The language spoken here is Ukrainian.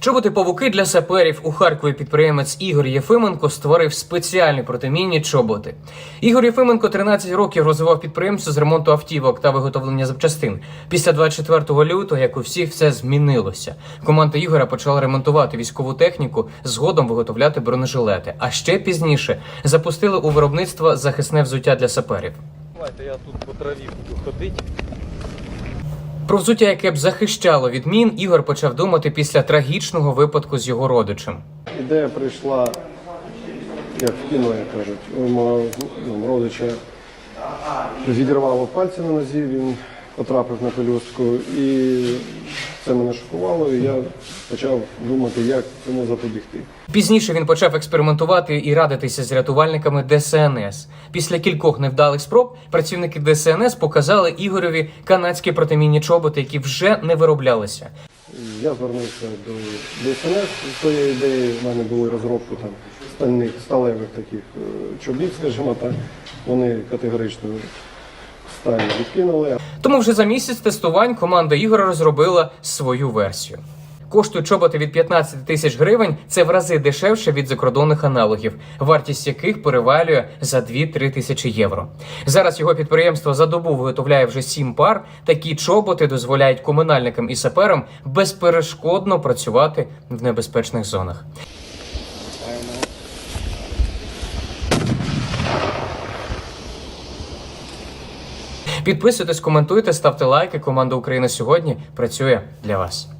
Чоботи павуки для саперів у Харкові підприємець Ігор Єфименко створив спеціальні протимінні чоботи. Ігор Єфименко 13 років розвивав підприємство з ремонту автівок та виготовлення запчастин. Після 24 лютого, як у всіх, все змінилося. Команда Ігора почала ремонтувати військову техніку, згодом виготовляти бронежилети. А ще пізніше запустили у виробництво захисне взуття для саперів. Давайте я тут по траві буду ходити. Про взуття, яке б захищало від мін, Ігор почав думати після трагічного випадку з його родичем. Ідея прийшла, як в кіно як кажуть, у мого ну, родича відірвало пальці на нозі, він потрапив на пелюстку, і це мене шокувало, і я почав думати, як цьому запобігти. Пізніше він почав експериментувати і радитися з рятувальниками ДСНС. Після кількох невдалих спроб працівники ДСНС показали Ігорові канадські протимінні чоботи, які вже не вироблялися. Я звернувся до ДСНС з цією ідеєю. В мене були розробки там стальних сталевих таких е, чобіт, скажімо так. Вони категорично сталь відкинули. Тому вже за місяць тестувань команда Ігора розробила свою версію. Коштують чоботи від 15 тисяч гривень. Це в рази дешевше від закордонних аналогів, вартість яких перевалює за 2-3 тисячі євро. Зараз його підприємство за добу виготовляє вже 7 пар. Такі чоботи дозволяють комунальникам і саперам безперешкодно працювати в небезпечних зонах. Підписуйтесь, коментуйте, ставте лайки. Команда України сьогодні працює для вас.